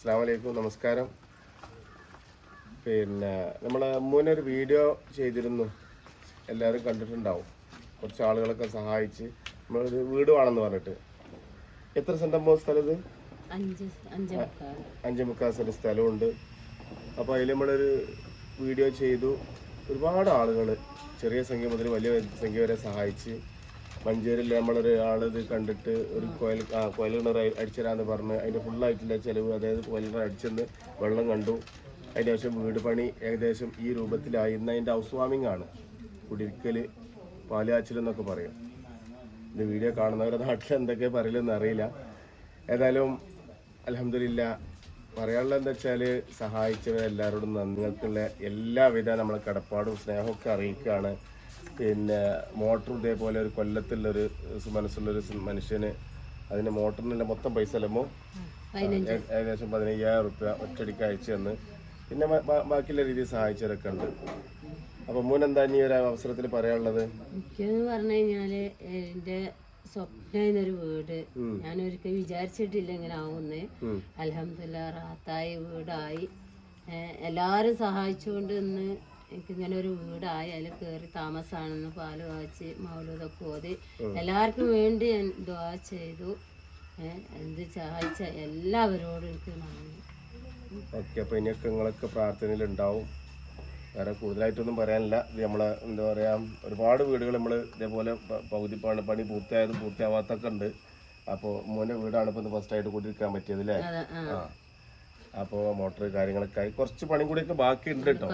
അസ്സാം വലൈക്കും നമസ്കാരം. പിന്നെ നമ്മൾ മുന്നൊരു വീഡിയോ ചെയ്തിരുന്നു. എല്ലാവരും കണ്ടിട്ടുണ്ടാവും. കുറച്ച് ആളുകളൊക്കെ സഹായിച്ച് നമ്മളൊരു വീട് വേണമെന്ന് പറഞ്ഞിട്ട്. എത്ര സെന്റമ്പോ സ്ഥലം ഇത്? അഞ്ച് അഞ്ച് മുക്കാൽ. അഞ്ച് മുക്കാൽ സെന്റ് സ്ഥലമുണ്ട്. അപ്പോൾ അതിൽ നമ്മളൊരു വീഡിയോ ചെയ്തു. ഒരുപാട് ആളുകൾ ചെറിയ സംഖ്യ മുതൽ വലിയ സംഖ്യ വരെ സഹായിച്ച് മഞ്ചേരിയിൽ നമ്മളൊരു ആളിത് കണ്ടിട്ട് ഒരു കോയൽ ആ കോയൽ കിണർ അടിച്ചുതരാന്ന് പറഞ്ഞ് അതിന്റെ ഫുള്ളായിട്ടുള്ള ചിലവ് അതായത് കോയൽ കിണർ അടിച്ചെന്ന് വെള്ളം കണ്ടു. അതിന്റെ ശേഷം വീട് പണി ഏകദേശം ഈ രൂപത്തിലായി. ഇന്ന് അതിന്റെ ഹൗസ് വാമിംഗ് ആണ്. കുടിരിക്കൽ പാലാച്ചിലെന്നൊക്കെ പറയും. ഇത് വീഡിയോ കാണുന്നവരുടെ നാട്ടിൽ എന്തൊക്കെ പറയില്ലെന്ന് അറിയില്ല. ഏതായാലും അലഹമില്ല പറയാനുള്ളത് എന്താ വെച്ചാൽ സഹായിച്ചവരെല്ലാവരോടും നന്ദികൾക്കുള്ള എല്ലാവിധ നമ്മളെ കടപ്പാടും സ്നേഹമൊക്കെ അറിയിക്കുകയാണ്. പിന്നെ മോട്ടർ ഇതേപോലെ ഒരു കൊല്ലത്തുള്ളൊരു മനസ്സുള്ളൊരു മനുഷ്യന് അതിന് മോട്ടറിനുള്ള മൊത്തം പൈസ അല്ലമോ ഏകദേശം പതിനയ്യായിരം റുപ്യ ഒറ്റടിക്ക് അയച്ചു തന്ന്. പിന്നെ ബാക്കിയുള്ള രീതിയിൽ സഹായിച്ചവരൊക്കെ ഉണ്ട്. അപ്പൊ മോൻ എന്താ ഇനി ഒരു അവസരത്തിൽ പറയാനുള്ളത്? എനിക്കെന്ന് പറഞ്ഞു കഴിഞ്ഞാൽ എന്റെ സ്വപ്നൊരു വീട് ഞാൻ ഒരിക്കൽ വിചാരിച്ചിട്ടില്ല ഇങ്ങനെ ആവുന്നേ. അലഹമില്ല റാത്തായി വീടായി. എല്ലാരും സഹായിച്ചുകൊണ്ട് ഇന്ന് എനിക്കിങ്ങനെ ഒരു വീടായി അതിൽ കയറി താമസമാണെന്ന് പാൽ വായിച്ച് മൗലൂദൊക്കെ ഓതി. എല്ലാവർക്കും വേണ്ടി ഞാൻ ദ്വാ ചെയ്തു. എന്ത് സഹായിച്ച എല്ലാവരോടും എനിക്ക് നന്ദി. ഓക്കെ അപ്പോൾ ഇനിയൊക്കെ നിങ്ങളൊക്കെ പ്രാർത്ഥനയിലുണ്ടാവും. വേറെ കൂടുതലായിട്ടൊന്നും പറയാനില്ല. ഇത് നമ്മളെ എന്താ പറയാ ഒരുപാട് വീടുകൾ നമ്മൾ ഇതേപോലെ പകുതി പണി പണി പൂർത്തിയായതും പൂർത്തിയാവാത്തൊക്കെ ഉണ്ട്. അപ്പോൾ മോനെ വീടാണ് ഇപ്പോൾ ഫസ്റ്റ് ആയിട്ട് കൂട്ടിരിക്കാൻ പറ്റിയത് അല്ലേ ആ. അപ്പോൾ മോട്ടർ കാര്യങ്ങളൊക്കെ ആയി. കുറച്ച് പണി കൂടിയൊക്കെ ബാക്കി ഉണ്ട് കേട്ടോ.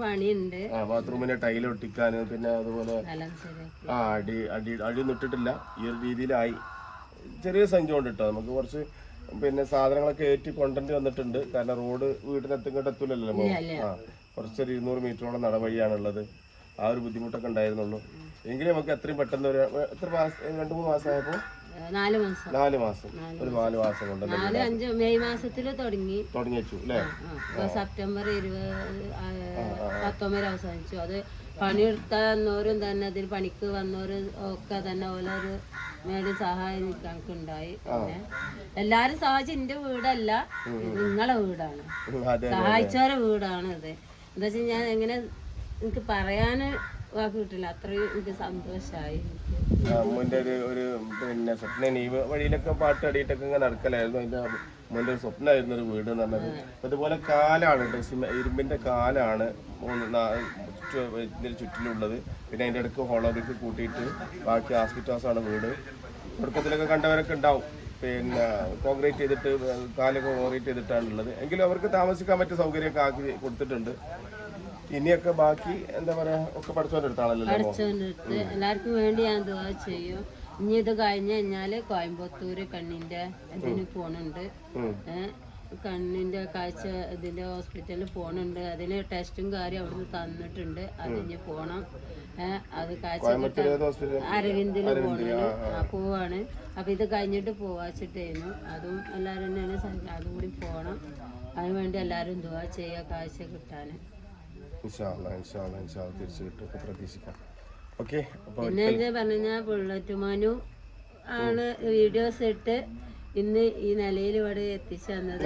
പണിയുണ്ട്. ആ ബാത്റൂമിന്റെ ടൈൽ ഒട്ടിക്കാൻ പിന്നെ അതുപോലെ ആ അടി അടി അടിയൊന്നും ഇട്ടിട്ടില്ല. ഈ ഒരു രീതിയിലായി. ചെറിയ സംഖ്യ ഉണ്ട് കേട്ടോ. നമുക്ക് കുറച്ച് പിന്നെ സാധനങ്ങളൊക്കെ ഏറ്റി കൊണ്ടേണ്ടി വന്നിട്ടുണ്ട്. കാരണം റോഡ് വീടിനെത്തും ഇങ്ങോട്ട് എത്തൂലല്ലോ ആ കുറച്ചൊരു ഇരുന്നൂറ് മീറ്ററോളം നടവഴിയാണുള്ളത്. ആ ഒരു ബുദ്ധിമുട്ടൊക്കെ ഉണ്ടായിരുന്നുള്ളൂ. എങ്കിലും നമുക്ക് എത്രയും പെട്ടെന്ന് ഒരു എത്ര മാസം രണ്ട് മൂന്ന് മാസമായപ്പോൾ നാല് മാസം. നാല് മാസം. ഒരു നാല് മാസം കൊണ്ട് നാല് അഞ്ച് മെയ് മാസത്തിൽ തുടങ്ങി. തുടങ്ങി വെച്ചു അല്ലേ? സെപ്റ്റംബർ ഇരുപത് പത്തൊമ്പത് അവസാനിച്ചു. അത് പണിയെടുത്തവരും തന്നെ അതിൽ പണിക്ക് വന്നവരും ഒക്കെ തന്നെ ഓരോരു മേടി സഹായം ഞങ്ങൾക്ക് ഉണ്ടായി പിന്നെ എല്ലാരും സഹായിച്ച എന്റെ വീടല്ല നിങ്ങളെ വീടാണ്. സഹായിച്ചവരെ വീടാണ് ഇത്. എന്താ വെച്ചാൽ ഞാൻ എങ്ങനെ എനിക്ക് പറയാന് വാക്ക് കിട്ടില്ല. അത്രയും എനിക്ക് സന്തോഷമായി ഒരു ഒരു പിന്നെ സ്വപ്നം ഈ വഴിയിലൊക്കെ പാട്ട് അടിയിട്ടൊക്കെ ഇങ്ങനെ നടക്കലായിരുന്നു. അതിന്റെ അമ്മന്റെ ഒരു സ്വപ്നമായിരുന്നു ഒരു വീട് എന്ന് പറഞ്ഞത്. അതുപോലെ കാലാണ് കേട്ടോ. ഇരുമ്പിന്റെ കാലാണ് മൂന്ന് നാ- ചു- ഇതിന് ചുറ്റിലുള്ളത്. പിന്നെ അതിന്റെ ഇടയ്ക്ക് ഹോളോബ്രിക്ക് കൂട്ടിയിട്ട് ബാക്കി ആസ്പിറ്റാസാണ് ആണ് വീട്. തുടക്കത്തിലൊക്കെ കണ്ടവരൊക്കെ ഉണ്ടാവും. പിന്നെ കോൺക്രീറ്റ് ചെയ്തിട്ട് കാലൊക്കെ കോൺക്രീറ്റ് ചെയ്തിട്ടാണ് ഉള്ളത് എങ്കിലും അവർക്ക് താമസിക്കാൻ പറ്റിയ സൗകര്യമൊക്കെ ആക്കി കൊടുത്തിട്ടുണ്ട്. ഇനിയൊക്കെ ബാക്കി എന്താ പറയാ ഒക്കെ പഠിച്ചോണ്ട് അടുത്താണല്ലോ? എല്ലാവർക്കും വേണ്ടി ഞാൻ ദുവാ ചെയ്യും. ഇനി ഇത് കഴിഞ്ഞ് കഴിഞ്ഞാൽ കോയമ്പത്തൂര് കണ്ണിന്റെ ഇതിന് പോണുണ്ട്. കണ്ണിന്റെ കാഴ്ച ഇതിന്റെ ഹോസ്പിറ്റലിൽ പോണുണ്ട്. അതിന് ടെസ്റ്റും കാര്യം അവിടുന്ന് തന്നിട്ടുണ്ട്. അതിന് പോണം. അത് കാഴ്ച അരവിന്ദിന് പോണുണ്ട് ആ പോവാണ്. അപ്പൊ ഇത് കഴിഞ്ഞിട്ട് പോവാച്ചിട്ടേനു. അതും എല്ലാരും തന്നെയാണ് അതും കൂടി പോണം. അതിനുവേണ്ടി എല്ലാരും ദുവാ ചെയ്യുക കാഴ്ച കിട്ടാന് ഇൻഷാല്ല ഇൻഷാല്ല ഇൻഷാല്ല തിരിച്ചു കിട്ടും പ്രതീക്ഷിക്കാം. ഓക്കെ പിന്നെ എന്താ ആണ് വീഡിയോസ് ഇട്ട് ഇന്ന് ഈ നിലയിൽ ഇവിടെ എത്തിച്ചു തന്നത്.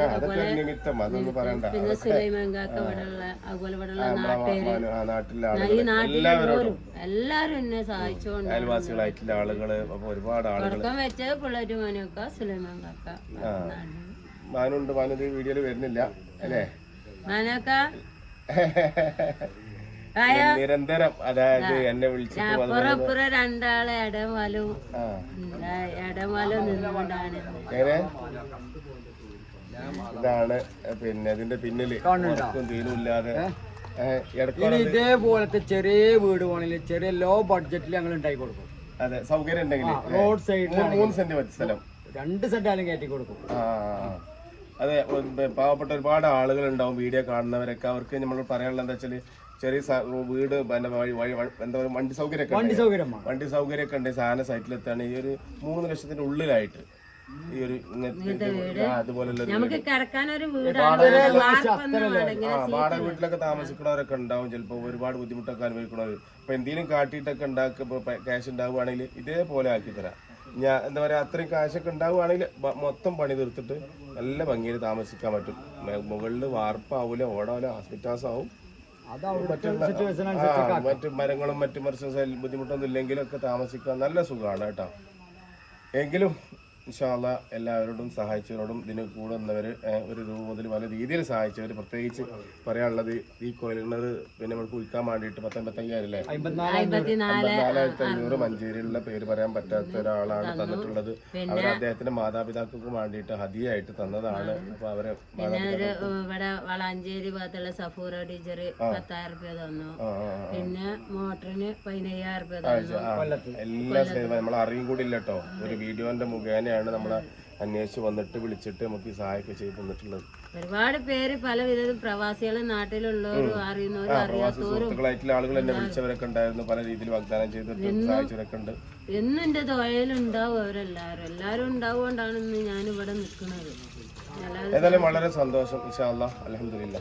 പിന്നെ സുലൈമാൻ കാക്ക ഇവിടെയുള്ള അതുപോലെ ഇവിടെയുള്ള നാട്ടുകാര്. ഈ നാട്ടിലെല്ലാവരും എല്ലാവരും എല്ലാരും എന്നെ സഹായിച്ചുകൊണ്ട് അയൽവാസികളായിട്ടുള്ള ആളുകൾ അപ്പൊ ഒരുപാട് തുടക്കം വെച്ചത് ബുള്ളറ്റ് മനൊക്കെ സുലൈമാൻ കാക്ക മാനുണ്ട് മാനു വീഡിയോയിൽ വരുന്നില്ല അല്ലേ? മാനക്ക നിരന്തരം അതായത് എന്നെ വിളിച്ചിട്ട് വന്ന് അപ്പുറം ഇപ്പുറം രണ്ടാളെ ഇടമലും ആ. ഇടമലും നിന്നുകൊണ്ടാണ്. എങ്ങനെ? ഇതാണ് പിന്നെ അതിന്റെ പിന്നിൽ തീരുമില്ലാതെ ഇതേപോലത്തെ ചെറിയ വീട് വേണമെങ്കിൽ ചെറിയ ലോ ബഡ്ജറ്റിൽ ഞങ്ങൾ ഉണ്ടാക്കി കൊടുക്കും. അതെ സൗകര്യം ഉണ്ടെങ്കിൽ റോഡ് സൈഡിൽ മൂന്ന് സെന്റ് സ്ഥലം. രണ്ട് സെറ്റാലും കയറ്റി കൊടുക്കും. അതെ പാവപ്പെട്ട ഒരുപാട് ആളുകൾ ഉണ്ടാവും വീഡിയോ കാണുന്നവരൊക്കെ. അവർക്ക് നമ്മൾ പറയാനുള്ള എന്താ വെച്ചാൽ ചെറിയ വീട് എന്താ പറയുക വണ്ടി സൗകര്യമൊക്കെ വണ്ടി സൗകര്യം വണ്ടി സൗകര്യമൊക്കെ ഉണ്ട്. സാധന സൈറ്റിലെത്താണ് ഈ ഒരു മൂന്ന് ലക്ഷത്തിന്റെ ഉള്ളിലായിട്ട് ഈ ഒരു അതുപോലുള്ള വാടക വീട്ടിലൊക്കെ താമസിക്കുന്നവരൊക്കെ ഉണ്ടാവും. ചിലപ്പോൾ ഒരുപാട് ബുദ്ധിമുട്ടൊക്കെ അനുഭവിക്കുന്നവർ അപ്പൊ എന്തെങ്കിലും കാട്ടിയിട്ടൊക്കെ ഉണ്ടാക്കുമ്പോൾ ക്യാഷ് ഉണ്ടാവുകയാണെങ്കിൽ ഇതേപോലെ ആക്കി തരാം ഞാൻ എന്താ പറയുക അത്രയും കാശൊക്കെ ഉണ്ടാവുകയാണെങ്കിൽ മൊത്തം പണി തീർത്തിട്ട് നല്ല ഭംഗിയിൽ താമസിക്കാൻ പറ്റും. മുകളിൽ വാർപ്പാവൂല ഓടാവൂല ഹോസ്പിറ്റാസ് ആവും മറ്റുള്ള മറ്റു മരങ്ങളും മറ്റു മറിച്ച് ബുദ്ധിമുട്ടൊന്നും ഇല്ലെങ്കിലും ഒക്കെ താമസിക്കാൻ നല്ല സുഖമാണ് കേട്ടോ. എങ്കിലും ഇൻഷാല്ല എല്ലാവരോടും സഹായിച്ചവരോടും ഇതിന് കൂടെ നിന്നവർ ഒരു രൂപ മുതൽ പല രീതിയിൽ സഹായിച്ചവർ പ്രത്യേകിച്ച് പറയാനുള്ളത് ഈ കോയിലിനർ പിന്നെ നമുക്ക് വിൽക്കാൻ വേണ്ടിയിട്ട് പത്തൊമ്പത്തയ്യായിരം അല്ലേ അമ്പത്തിനാല് അമ്പത്തിനാല് നാലായിരത്തി അഞ്ഞൂറ് മഞ്ചേരിയിലുള്ള പേര് പറയാൻ പറ്റാത്ത ഒരാളാണ് തന്നിട്ടുള്ളത്. അവർ അദ്ദേഹത്തിന്റെ മാതാപിതാക്കൾക്ക് വേണ്ടിയിട്ട് ഹതിയായിട്ട് തന്നതാണ്. അപ്പൊ അവരെ ഇവിടെ വളാഞ്ചേരി ഭാഗത്തുള്ള സഫൂറ ടീച്ചർ പത്തായിരം രൂപ തന്നു. പിന്നെ മോട്ടറിന് പതിനയ്യായിരം രൂപ എല്ലാ നമ്മൾ അറിയും കൂടി ഇല്ലട്ടോ. ഒരു വീഡിയോന്റെ മുഖേനയാണ് നമ്മളെ അന്വേഷിച്ച് വന്നിട്ട് വിളിച്ചിട്ട് നമുക്ക് ഈ സഹായമൊക്കെ ചെയ്ത് തന്നിട്ടുള്ളത്. ഒരുപാട് പേര് പലവിധം പ്രവാസികളും നാട്ടിലുള്ളവരും അറിയുന്നവരും പ്രവാസി അറിയാത്തവരും സുഹൃത്തുക്കളായിട്ടുള്ള ആളുകൾ എന്നെ വിളിച്ചവരൊക്കെ ഉണ്ടായിരുന്നു. പല രീതിയിൽ വാഗ്ദാനം ചെയ്തിട്ട് സഹായിച്ചവരൊക്കെ ഉണ്ട്. എന്നും എന്റെ തൊഴിലുണ്ടാവും അവരെല്ലാരും എല്ലാരും ഉണ്ടാവുകൊണ്ടാണ് ഇന്ന് ഞാനിവിടെ നിൽക്കുന്നത്. ഏതായാലും വളരെ സന്തോഷം ഇൻഷാ അല്ലാ അലഹമില്ല